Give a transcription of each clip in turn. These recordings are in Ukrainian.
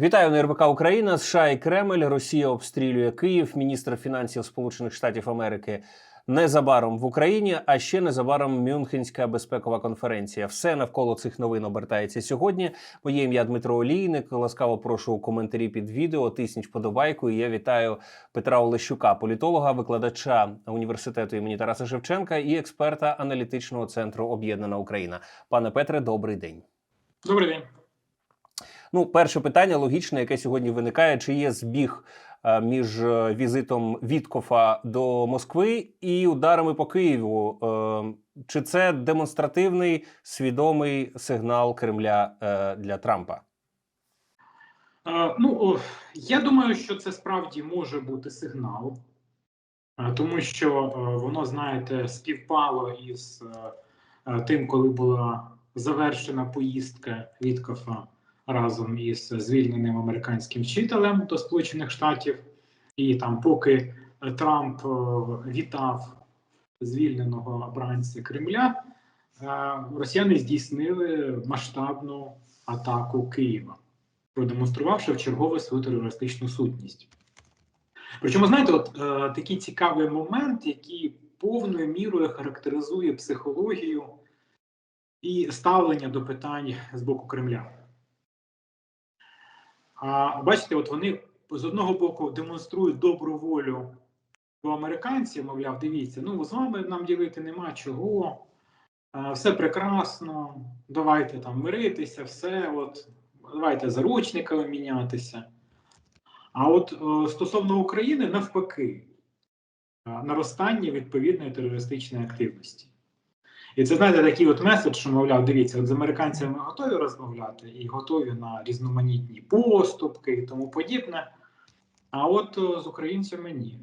Вітаю на РБК Україна. США і Кремль. Росія обстрілює Київ. Міністр фінансів Сполучених Штатів Америки незабаром в Україні. А ще незабаром Мюнхенська безпекова конференція. Все навколо цих новин обертається сьогодні. Моє ім'я Дмитро Олійник. Ласкаво прошу у коментарі під відео. Тисніть вподобайку. І я вітаю Петра Олещука, політолога, викладача університету імені Тараса Шевченка і експерта аналітичного центру Об'єднана Україна. Пане Петре, добрий день. Добрий день. Ну, перше питання логічне, яке сьогодні виникає: чи є збіг е, між е, візитом Віткофа до Москви і ударами по Києву? Е, Чи це демонстративний свідомий сигнал Кремля для Трампа? Ну, я думаю, що це справді може бути сигнал, тому що воно, знаєте, співпало із тим, коли була завершена поїздка Віткофа разом із звільненим американським вчителем до Сполучених Штатів. І там, поки е, Трамп е, вітав звільненого обранця Кремля, е, росіяни здійснили масштабну атаку Києва продемонструвавши в чергове свою терористичну сутність. Причому, знаєте, от такий цікавий момент, який повною мірою характеризує психологію і ставлення до питань з боку Кремля. А бачите, от вони з одного боку демонструють добру волю до американців, мовляв, дивіться, ну з вами нам ділити нема чого, все прекрасно, давайте там миритися, все, от давайте заручниками мінятися. А от е, стосовно України, навпаки, наростання відповідної терористичної активності. І це, знаєте, такий от меседж, що, мовляв, дивіться, от з американцями готові розмовляти і готові на різноманітні поступки і тому подібне. А от е, з українцями ні.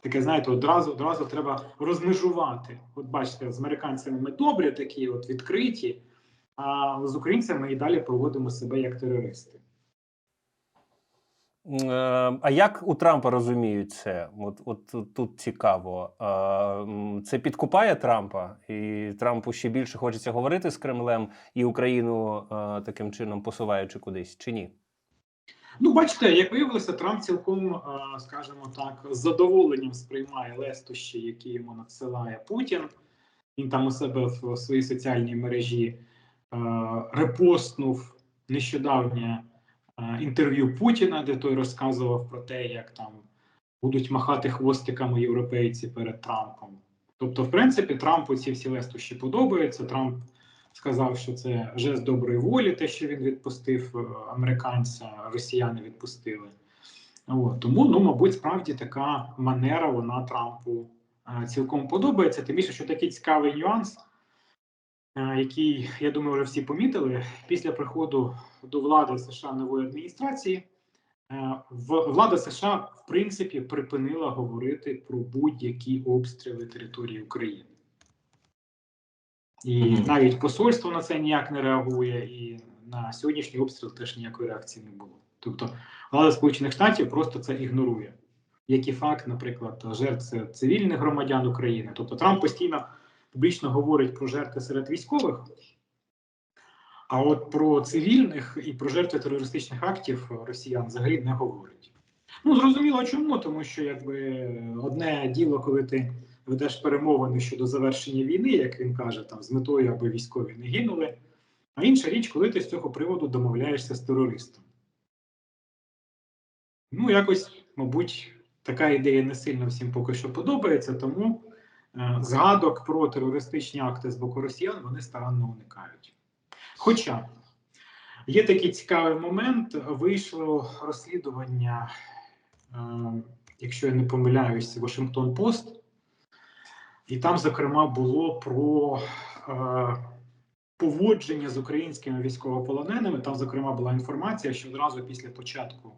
Таке, знаєте, одразу одразу треба розмежувати. От бачите, з американцями ми добрі, такі от відкриті, а з українцями і далі поводимо себе як терористи. Е, А як у Трампа розуміють це? От, от тут- цікаво. Е, Це підкупає Трампа, і Трампу ще більше хочеться говорити з Кремлем і Україну е, таким чином посуваючи кудись, чи ні? Ну, бачите, як виявилося, Трамп цілком, скажімо так, з задоволенням сприймає лестощі, які йому надсилає Путін. Він там у себе в своїй соціальній мережі репостнув нещодавнє інтерв'ю Путіна, де той розказував про те, як там будуть махати хвостиками європейці перед Трампом. Тобто, в принципі, Трампу ці всі лестощі подобаються. Трамп сказав, що це жест доброї волі, те, що він відпустив е, американця, росіяни відпустили. От. Тому, ну, мабуть, справді така манера вона Трампу е, цілком подобається. Тим більше, що такий цікавий нюанс, е, який, я думаю, вже всі помітили, після приходу до влади США нової адміністрації, е, влада США, в принципі, припинила говорити про будь-які обстріли території України. І навіть посольство на це ніяк не реагує, і на сьогоднішній обстріл теж ніякої реакції не було. Тобто влада Сполучених Штатів просто це ігнорує. Як і факт, наприклад, жертв цивільних громадян України. Тобто Трамп постійно публічно говорить про жертви серед військових, а от про цивільних і про жертви терористичних актів росіян взагалі не говорить. Ну зрозуміло, чому, тому що якби одне діло, коли ти ведеш перемовини щодо завершення війни, як він каже, там з метою, аби військові не гинули. А інша річ, коли ти з цього приводу домовляєшся з терористом. Ну, якось, мабуть, така ідея не сильно всім поки що подобається, тому згадок про терористичні акти з боку росіян вони старанно уникають. Хоча є такий цікавий момент, вийшло розслідування, е, якщо я не помиляюсь, Вашингтон Пост. І там, зокрема, було про е, поводження з українськими військовополоненими. Там, зокрема, була інформація, що одразу після початку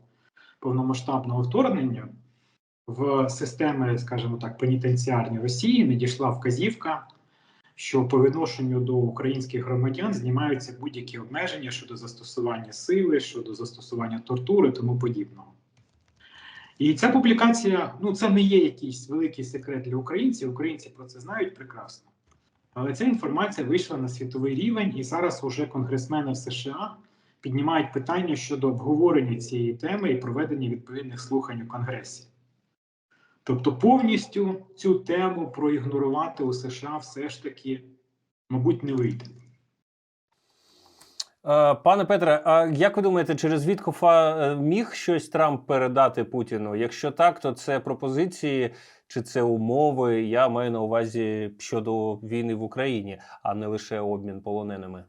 повномасштабного вторгнення в системи, скажімо так, пенітенціарні Росії надійшла вказівка, що по відношенню до українських громадян знімаються будь-які обмеження щодо застосування сили, щодо застосування тортури, тому подібного. І ця публікація, ну це не є якийсь великий секрет для українців. Українці про це знають прекрасно. Але ця інформація вийшла на світовий рівень, і зараз уже конгресмени в США піднімають питання щодо обговорення цієї теми і проведення відповідних слухань у Конгресі. Тобто, повністю цю тему проігнорувати у США все ж таки, мабуть, не вийде. Е, Пане Петре, а як ви думаєте, через Віткофа е, міг щось Трамп передати Путіну? Якщо так, то це пропозиції чи це умови? Я маю на увазі щодо війни в Україні, а не лише обмін полоненими.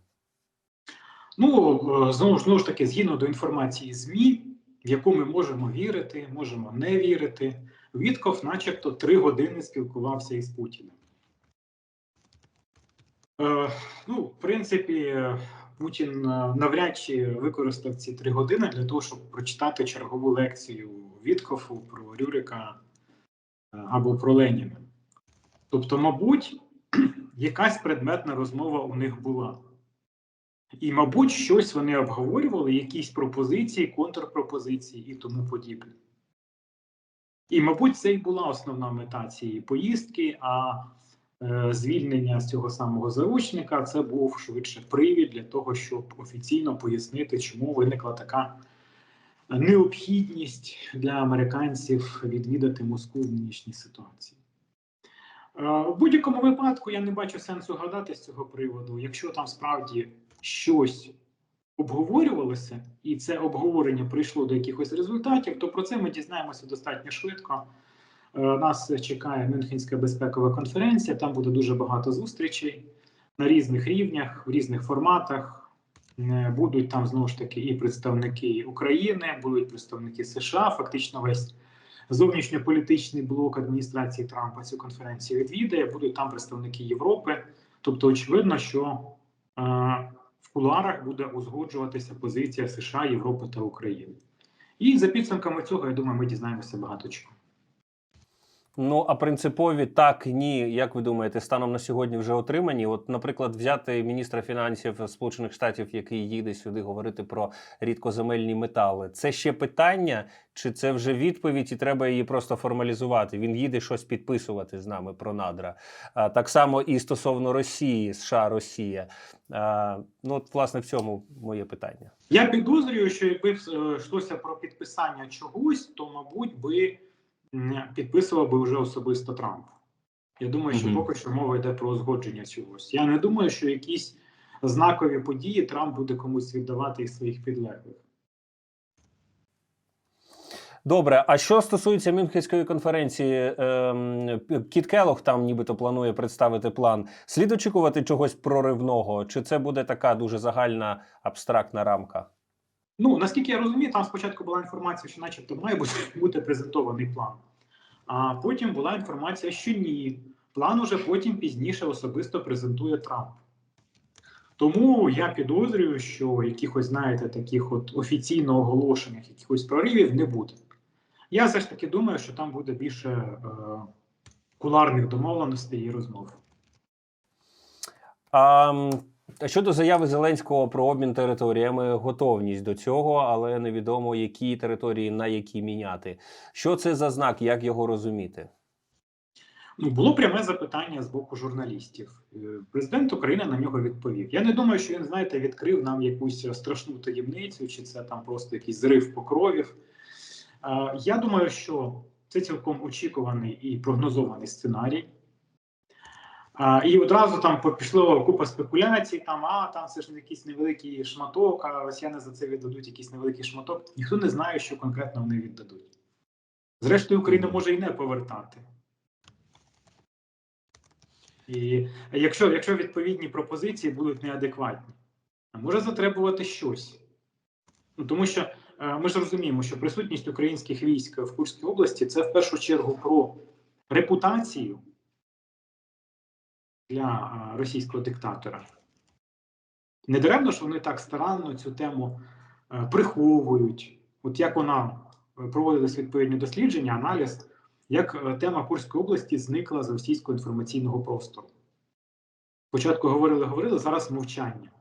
Ну, е, знову ж знову ж таки, згідно до інформації ЗМІ, в яку ми можемо вірити, можемо не вірити, Вітков, начебто, три години спілкувався із Путіним. Е, ну, в принципі, Путін е, навряд чи використав ці три години для того, щоб прочитати чергову лекцію Віткофу про Рюрика е, або про Леніна. Тобто, мабуть, якась предметна розмова у них була. І, мабуть, щось вони обговорювали, якісь пропозиції, контрпропозиції і тому подібне. І, мабуть, це і була основна мета цієї поїздки, а е, звільнення з цього самого заручника це був швидше привід для того, щоб офіційно пояснити, чому виникла така необхідність для американців відвідати Москву в нинішній ситуації. Е, В будь-якому випадку я не бачу сенсу гадати з цього приводу. Якщо там справді щось обговорювалося, і це обговорення прийшло до якихось результатів, то про це ми дізнаємося достатньо швидко. Е, Нас чекає Мюнхенська безпекова конференція. Там буде дуже багато зустрічей на різних рівнях, в різних форматах. Е, Будуть там знову ж таки і представники України, будуть представники США. Фактично, весь зовнішньополітичний блок адміністрації Трампа цю конференцію відвідає. Будуть там представники Європи. Тобто, очевидно, що е, в кулуарах буде узгоджуватися позиція США, Європи та України. І за підсумками цього, я думаю, ми дізнаємося багато чого. Ну а принципові так, ні. Як ви думаєте, станом на сьогодні вже отримані? От, наприклад, взяти міністра фінансів Сполучених Штатів, який їде сюди говорити про рідкоземельні метали. Це ще питання, чи це вже відповідь, і треба її просто формалізувати? Він їде щось підписувати з нами про надра. А, так само і стосовно Росії, США, Росія. А, ну, от, власне, в цьому моє питання. Я підозрюю, що якби е, йшлося про підписання чогось, то, мабуть, би підписував би вже особисто Трамп. Я думаю, що Мгм. поки що мова йде про узгодження чогось. Я не думаю, що якісь знакові події Трамп буде комусь віддавати із своїх підлеглих. Добре, а що стосується Мюнхенської конференції, ем, Кіт Келох там нібито планує представити план. Слід очікувати чогось проривного, чи це буде така дуже загальна абстрактна рамка? Ну наскільки я розумію, там спочатку була інформація, що, начебто, має бути, бути презентований план. А потім була інформація, що ні. План уже потім пізніше особисто презентує Трамп. Тому я підозрюю, що якихось, знаєте, таких от офіційно оголошених якихось проривів не буде. Я все ж таки думаю, що там буде більше е, куларних домовленостей і розмов. М, щодо заяви Зеленського про обмін територіями, готовність до цього, але невідомо, які території на які міняти. Що це за знак, як його розуміти? Ну, було пряме запитання з боку журналістів. Е, Президент України на нього відповів. Я не думаю, що він, знаєте, відкрив нам якусь страшну таємницю, чи це там просто якийсь зрив покровів. Е, Я думаю, що це цілком очікуваний і прогнозований сценарій. А, І одразу там пішло купа спекуляцій, там, а там це ж якийсь невеликий шматок, а росіяни за це віддадуть якийсь невеликий шматок. Ніхто не знає, що конкретно вони віддадуть. Зрештою, Україна може і не повертати. І якщо, якщо відповідні пропозиції будуть неадекватні, може затребувати щось. Ну, тому що е, ми ж розуміємо, що присутність українських військ в Курській області це в першу чергу про репутацію для е, російського диктатора. Не даремно ж вони так старанно цю тему е, приховують. От як вона е, проводились відповідні дослідження, аналіз, як тема Курської області зникла з російського інформаційного простору. Спочатку говорили, говорили, зараз мовчання.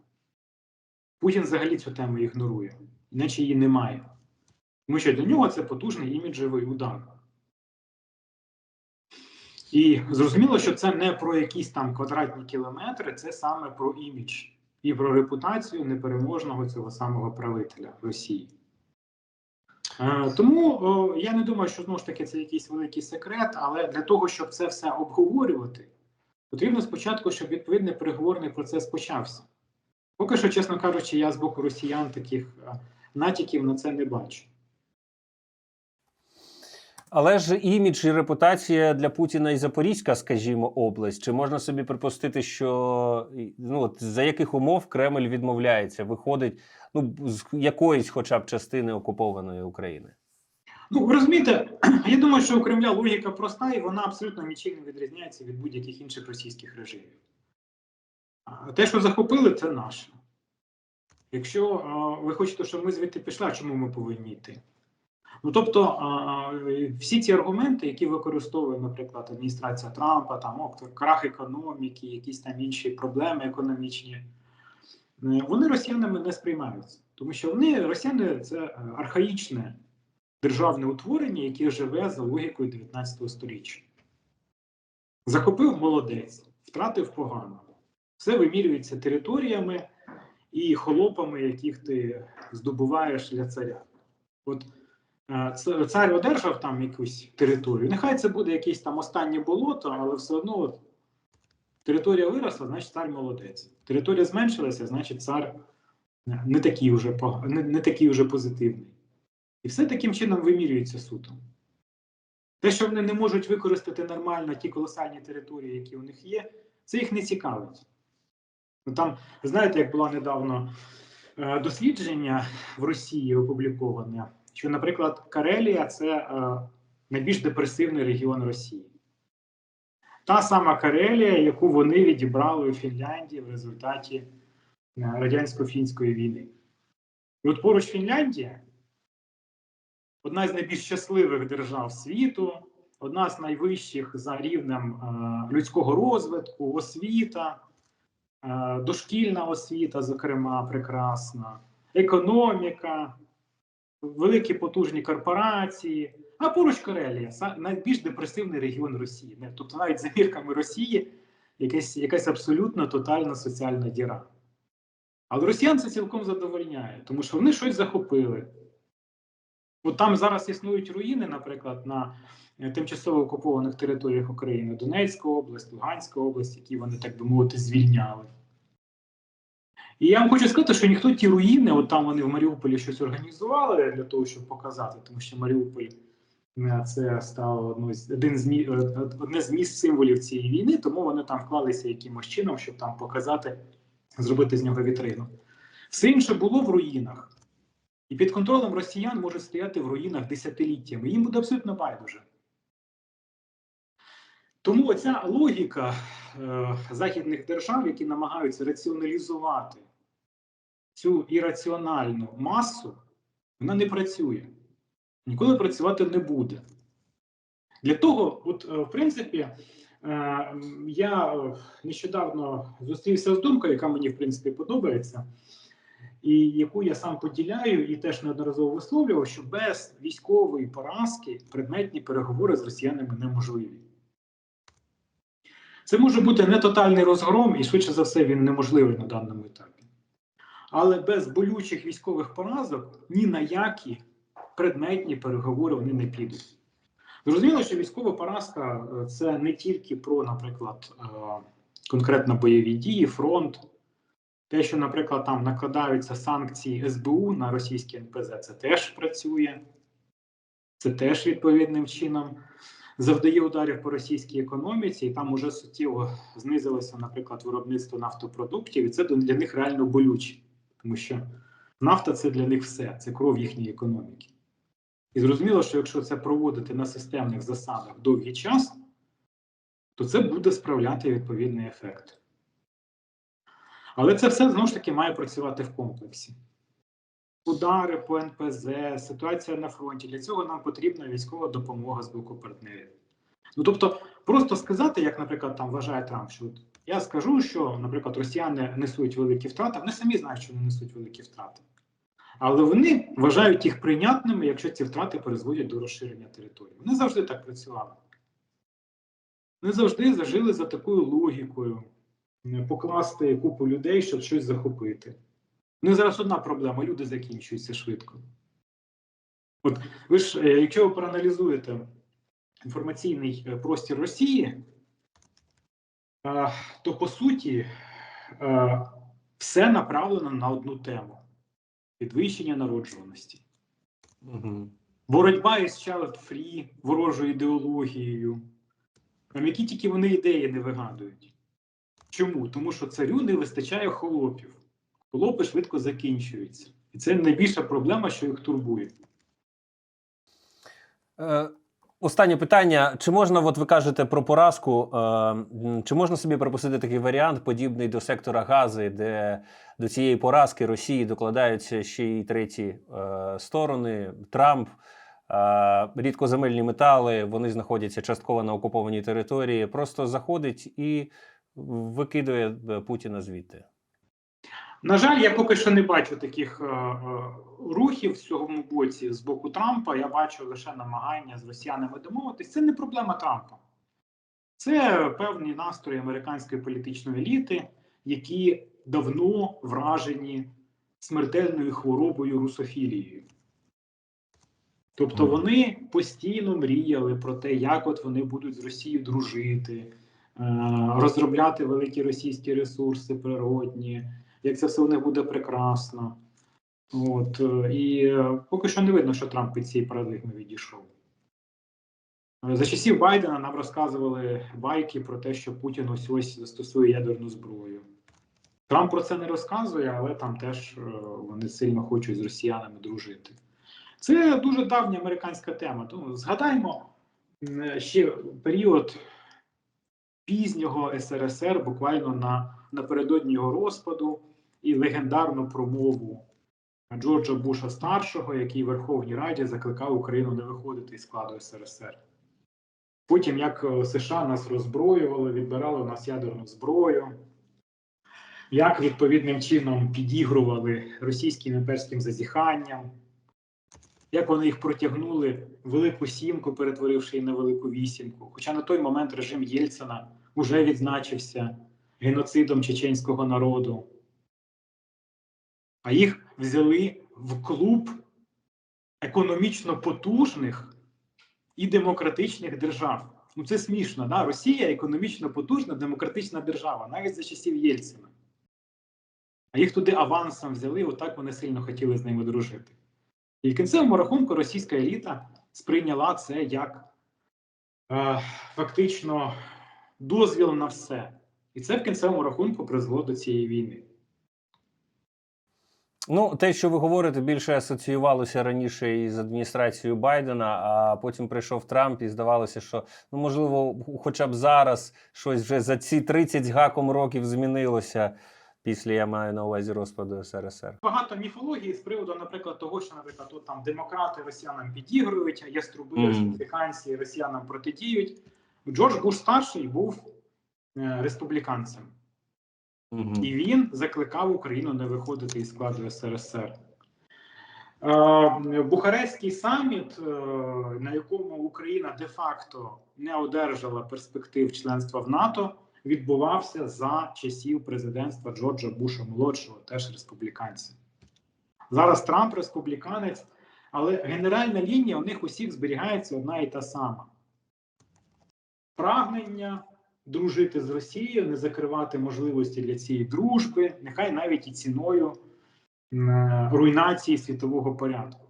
Путін взагалі цю тему ігнорує, іначе її немає. Тому що для нього це потужний іміджевий удар. І зрозуміло, що це не про якісь там квадратні кілометри, це саме про імідж. і про репутацію непереможного цього самого правителя Росії. Е, Тому я не думаю, що знову ж таки це якийсь великий секрет, але для того, щоб це все обговорювати, потрібно спочатку, щоб відповідний переговорний процес почався. Поки що, чесно кажучи, я з боку росіян таких е, натяків на це не бачу. Але ж імідж і репутація для Путіна і Запорізька, скажімо, область. Чи можна собі припустити, що ну от за яких умов Кремль відмовляється, виходить ну з якоїсь, хоча б частини окупованої України? Ну, ви розумієте, я думаю, що у Кремля логіка проста, і вона абсолютно нічим не відрізняється від будь-яких інших російських режимів. Те, що захопили, це наше. Якщо ви хочете, щоб ми звідти пішли, чому ми повинні йти? Ну тобто, всі ці аргументи, які використовує, наприклад, адміністрація Трампа, там крах економіки, якісь там інші проблеми економічні, е, вони росіянами не сприймаються. Тому що вони, росіяни, це е, архаїчне державне утворення, яке живе за логікою 19 століття. Захопив молодець, втратив погано. Все вимірюється територіями і холопами, яких ти здобуваєш для царя. От цар одержав там якусь територію. Нехай це буде якесь там останнє болото, але все одно територія виросла, значить цар молодець. Територія зменшилася, значить цар е, не такий вже, не, не такий вже позитивний. І все таким чином вимірюється судом. Те, що вони не можуть використати нормально ті колосальні території, які у них є, це їх не цікавить. Ну, Там, знаєте, як було недавно е, дослідження в Росії опубліковане, що, наприклад, Карелія це е, найбільш депресивний регіон Росії. Та сама Карелія, яку вони відібрали у Фінляндії в результаті е, радянсько-фінської війни. І от поруч Фінляндія одна з найбільш щасливих держав світу, одна з найвищих за рівнем е, людського розвитку, освіта, дошкільна освіта, зокрема, прекрасна, економіка, великі потужні корпорації. А поруч Карелія найбільш депресивний регіон Росії. Тобто навіть за мірками Росії якась, якась абсолютно тотальна соціальна діра. Але росіян це цілком задовольняє, тому що вони щось захопили. От там зараз існують руїни, наприклад, на е, тимчасово окупованих територіях України Донецька область, Луганська область, які вони, так би мовити, звільняли. І я вам хочу сказати, що ніхто ті руїни, от там вони в Маріуполі щось організували для того, щоб показати, тому що Маріуполь е, це стало одно з, один з, е, одне з місць символів цієї війни, тому вони там вклалися якимось чином, щоб там показати, зробити з нього вітрину. Все інше було в руїнах. І під контролем росіян може стояти в руїнах десятиліттями. Їм буде абсолютно байдуже. Тому оця логіка е, західних держав, які намагаються раціоналізувати цю ірраціональну масу, вона не працює. Ніколи працювати не буде. Для того, от, е, в принципі, е, я нещодавно зустрівся з думкою, яка мені, в принципі, подобається і яку я сам поділяю, і теж неодноразово висловлював, що без військової поразки предметні переговори з росіянами неможливі. Це може бути не тотальний розгром, і швидше за все він неможливий на даному етапі. Але без болючих військових поразок ні на які предметні переговори вони не підуть. Зрозуміло, що військова поразка це не тільки про, наприклад, е, конкретно бойові дії, фронт. Те, що, наприклад, там накладаються санкції СБУ на російські НПЗ, це теж працює, це теж відповідним чином завдає ударів по російській економіці, і там уже суттєво знизилося, наприклад, виробництво нафтопродуктів, і це для них реально болюче, тому що нафта це для них все, це кров їхньої економіки. І зрозуміло, що якщо це проводити на системних засадах довгий час, то це буде справляти відповідний ефект. Але це все знову ж таки має працювати в комплексі. Удари по НПЗ, ситуація на фронті. Для цього нам потрібна військова допомога з боку партнерів. Ну тобто, просто сказати, як, наприклад, там вважає Трамп, що я скажу, що, наприклад, росіяни несуть великі втрати, вони самі знають, що вони несуть великі втрати. Але вони вважають їх прийнятними, якщо ці втрати призводять до розширення території. Вони завжди так працювали. Вони завжди зажили за такою логікою. покласти купу людей, щоб щось захопити. Ну і зараз одна проблема: люди закінчуються швидко. От ви ж, е, якщо ви проаналізуєте інформаційний е, простір Росії, то по суті е, все направлено на одну тему: підвищення народжуваності. Угу. Боротьба із child free, ворожою ідеологією. Там які тільки вони ідеї не вигадують. Чому? Тому що царю не вистачає холопів. Холопи швидко закінчуються. І це найбільша проблема, що їх турбує. Е, Останнє питання: чи можна, от ви кажете про поразку, е, чи можна собі припустити такий варіант, подібний до сектора Гази, де до цієї поразки Росії докладаються ще й треті е, сторони, Трамп, рідкоземельні метали, вони знаходяться частково на окупованій території, просто заходить і викидує Путіна звідти. На жаль, я поки що не бачу таких е, е, рухів в цьому боці з боку Трампа. Я бачу лише намагання з росіянами домовитись. Це не проблема Трампа, це певні настрої американської політичної еліти, які давно вражені смертельною хворобою русофілією. Тобто вони постійно мріяли про те, як от вони будуть з Росією дружити, е, розробляти великі російські ресурси природні, як це все у них буде прекрасно. От, е, і е, поки що не видно, що Трамп від цієї парадигми відійшов. Е, За часів Байдена нам розказували байки про те, що Путін ось ось застосує ядерну зброю. Трамп про це не розказує, але там теж вони сильно хочуть з росіянами дружити. Це дуже давня американська тема. Тому згадаймо ще період пізнього СРСР, буквально на, напередодні його розпаду, і легендарну промову Джорджа Буша старшого, який Верховній Раді закликав Україну не виходити із складу СРСР. Потім, як е, США нас роззброювали, відбирали у нас ядерну зброю, як відповідним чином підігрували російським імперським зазіханням, як вони їх протягнули велику сімку, перетворивши її на велику вісімку. Хоча на той момент режим Єльцина вже відзначився геноцидом чеченського народу. А їх взяли в клуб економічно потужних і демократичних держав. Ну це смішно, да? Росія економічно потужна демократична держава, навіть за часів Єльцина. А їх туди авансом взяли, отак вони сильно хотіли з ними дружити. І в кінцевому рахунку російська еліта сприйняла це як е, фактично дозвіл на все. І це в кінцевому рахунку призвело до цієї війни. Ну, те, що ви говорите, більше асоціювалося раніше із адміністрацією Байдена, а потім прийшов Трамп, і здавалося, що ну можливо, хоча б зараз щось вже за ці 30 з гаком років змінилося після я маю на увазі розпаду СРСР. Багато міфології з приводу, наприклад, того, що, наприклад, от там демократи росіянам підігрують, а яструби Мгм. республіканці росіянам протидіють. Джордж Буш старший був е, республіканцем. Угу. І він закликав Україну не виходити із складу СРСР. Е, Бухарестський саміт, е, на якому Україна де-факто не одержала перспектив членства в НАТО, відбувався за часів президентства Джорджа Буша молодшого, теж республіканця. Зараз Трамп республіканець, але генеральна лінія у них усіх зберігається одна і та сама: прагнення дружити з Росією, не закривати можливості для цієї дружби, нехай навіть і ціною руйнації світового порядку.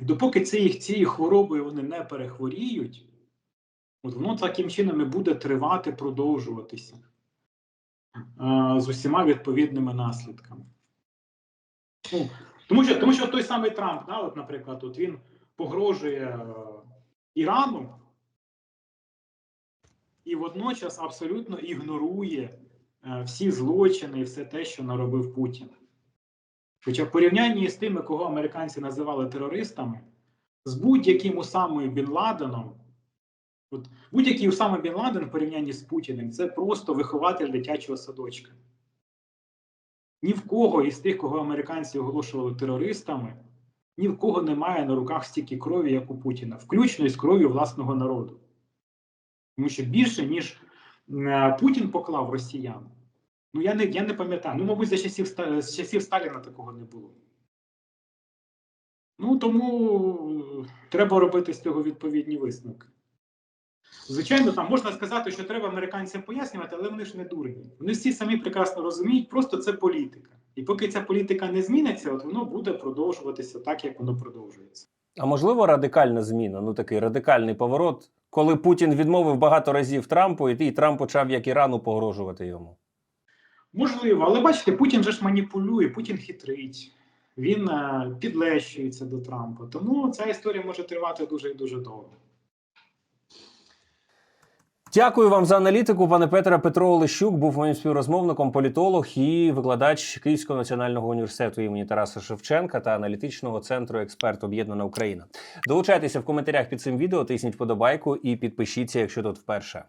Допоки цією, цією хворобою вони не перехворіють, от воно таким чином і буде тривати, продовжуватися е, з усіма відповідними наслідками. Ну, тому, що, тому що той самий Трамп, да, от, наприклад, от він погрожує е, Ірану і водночас абсолютно ігнорує е, всі злочини і все те, що наробив Путін. Хоча в порівнянні з тими, кого американці називали терористами, з будь-яким Усамою Бін Ладеном, от будь-який Усама Бін Ладен в порівнянні з Путіним це просто вихователь дитячого садочка. Ні в кого із тих, кого американці оголошували терористами, ні в кого немає на руках стільки крові, як у Путіна, включно із кров'ю власного народу. Тому що більше, ніж е, Путін поклав росіян, Ну я не, я не пам'ятаю. Ну, мабуть, за часів, з часів Сталіна такого не було. Ну тому е, треба робити з цього відповідні висновки. Звичайно, там можна сказати, що треба американцям пояснювати, але вони ж не дурні. Вони всі самі прекрасно розуміють, просто це політика. І поки ця політика не зміниться, от воно буде продовжуватися так, як воно продовжується. А можливо, радикальна зміна, ну такий радикальний поворот, коли Путін відмовив багато разів Трампу, і Трамп почав як Ірану погрожувати йому. Можливо, але бачите, Путін же ж маніпулює, Путін хитрить, він е, підлещується до Трампа. Тому ця історія може тривати дуже і дуже довго. Дякую вам за аналітику, пане Петре. Петро Олещук був моїм співрозмовником, політолог і викладач Київського національного університету імені Тараса Шевченка та аналітичного центру Експерт Об'єднана Україна. Долучайтеся в коментарях під цим відео, тисніть вподобайку і підпишіться, якщо тут вперше.